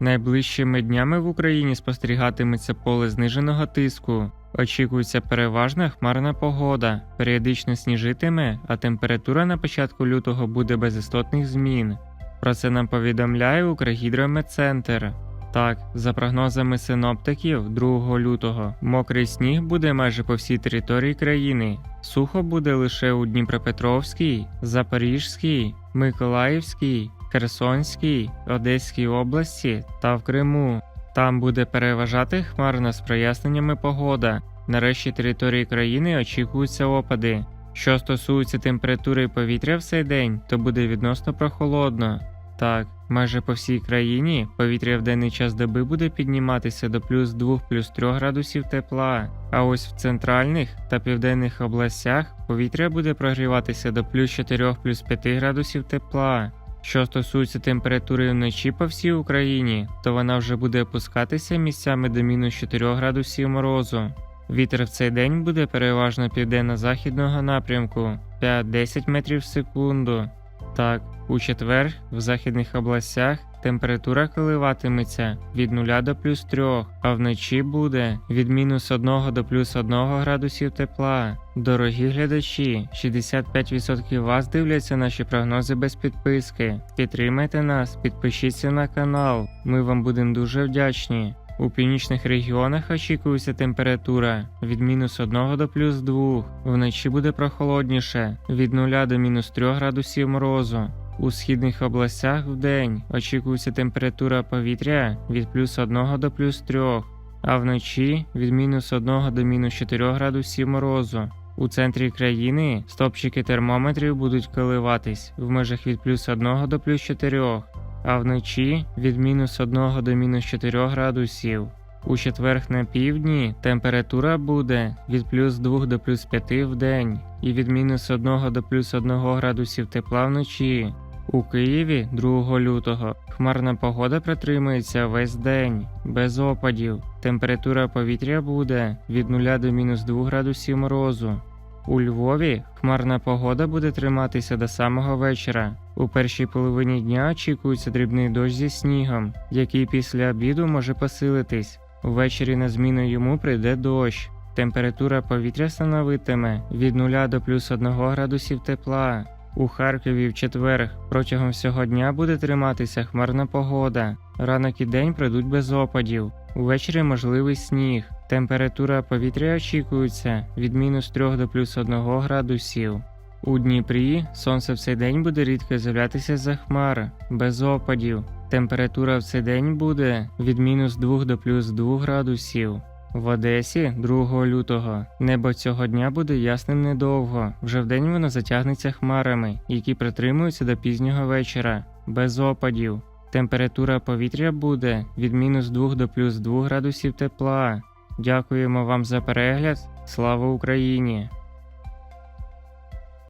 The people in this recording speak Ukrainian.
Найближчими днями в Україні спостерігатиметься поле зниженого тиску. Очікується переважна хмарна погода, періодично сніжитиме, а температура на початку лютого буде без істотних змін. Про це нам повідомляє Укргідрометцентр. Так, за прогнозами синоптиків, 2 лютого мокрий сніг буде майже по всій території країни. Сухо буде лише у Дніпропетровській, Запорізькій, Миколаївській, Херсонській, Одеській області та в Криму. Там буде переважати хмарна з проясненнями погода. На решті території країни очікуються опади. Що стосується температури повітря в цей день, то буде відносно прохолодно. Так, майже по всій країні повітря в денний час доби буде підніматися до плюс 2 плюс 3 градусів тепла. А ось в центральних та південних областях повітря буде прогріватися до плюс 4 плюс 5 градусів тепла. Що стосується температури вночі по всій Україні, то вона вже буде опускатися місцями до мінус 4 градусів морозу. Вітер в цей день буде переважно південно-західного напрямку 5-10 метрів в секунду. Так, у четвер в західних областях температура коливатиметься від 0 до плюс 3, а вночі буде від мінус 1 до плюс 1 градусів тепла. Дорогі глядачі, 65% вас дивляться наші прогнози без підписки. Підтримайте нас, підпишіться на канал. Ми вам будемо дуже вдячні. У північних регіонах очікується температура від мінус 1 до плюс 2. Вночі буде прохолодніше від 0 до мінус 3 градусів морозу. У східних областях вдень очікується температура повітря від плюс 1 до плюс 3, а вночі від мінус 1 до мінус 4 градусів морозу. У центрі країни стопчики термометрів будуть коливатись в межах від плюс 1 до плюс 4, а вночі від мінус 1 до мінус 4 градусів. У четверг на півдні температура буде від плюс 2 до плюс 5 в день і від мінус 1 до плюс 1 градусів тепла вночі. У Києві 2 лютого хмарна погода протримується весь день, без опадів. Температура повітря буде від 0 до мінус 2 градусів морозу. У Львові хмарна погода буде триматися до самого вечора. У першій половині дня очікується дрібний дощ зі снігом, який після обіду може посилитись. Ввечері на зміну йому прийде дощ. Температура повітря становитиме від 0 до плюс 1 градусів тепла. У Харкові в четвер протягом всього дня буде триматися хмарна погода. Ранок і день пройдуть без опадів. Увечері можливий сніг. Температура повітря очікується від мінус 3 до плюс 1 градусів. У Дніпрі сонце в цей день буде рідко з'являтися за хмар, без опадів. Температура в цей день буде від мінус 2 до плюс 2 градусів. В Одесі 2 лютого небо цього дня буде ясним недовго. Вже вдень воно затягнеться хмарами, які притримуються до пізнього вечора, без опадів. Температура повітря буде від мінус 2 до плюс 2 градусів тепла. Дякуємо вам за перегляд. Слава Україні!